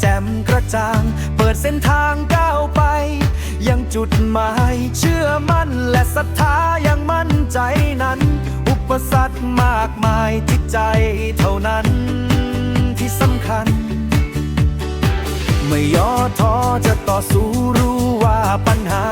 แจ่มกระจ่าง เปิดเส้นทางก้าวไป ยังจุดหมายเชื่อมั่นและศรัทธายังมั่นใจนั้น อุปสรรคมากมายที่ใจเท่านั้นที่สำคัญ ไม่ย่อท้อจะต่อสู้รู้ว่าปัญหา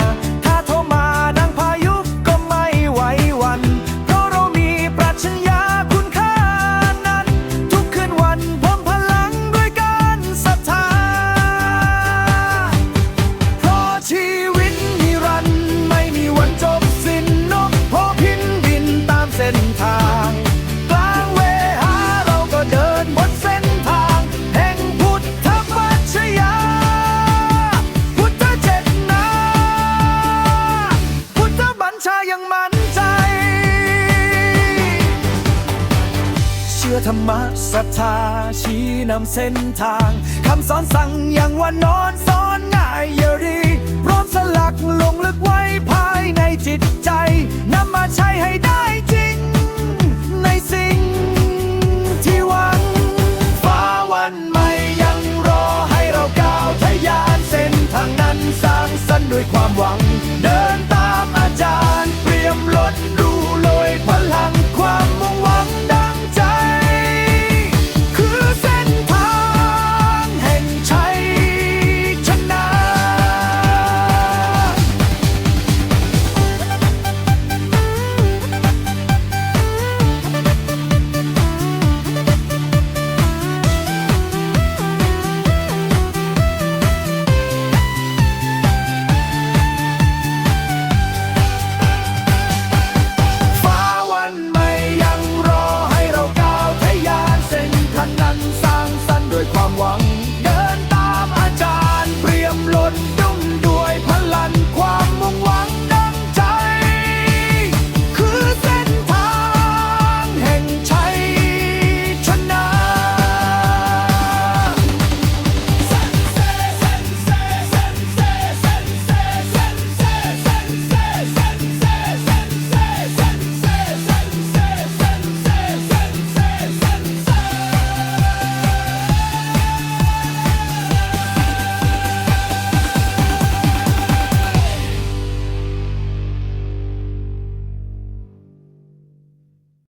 ธรรมะศรัทธาชี้นำเส้นทาง คำสอนสั่งอย่างว่านอนสอนง่ายเยรีพร้อมสลักลงลึกไว้ภายในจิตใจนำมาใช้ให้ได้ นั้นสร้างสรรค์ด้วยความหวัง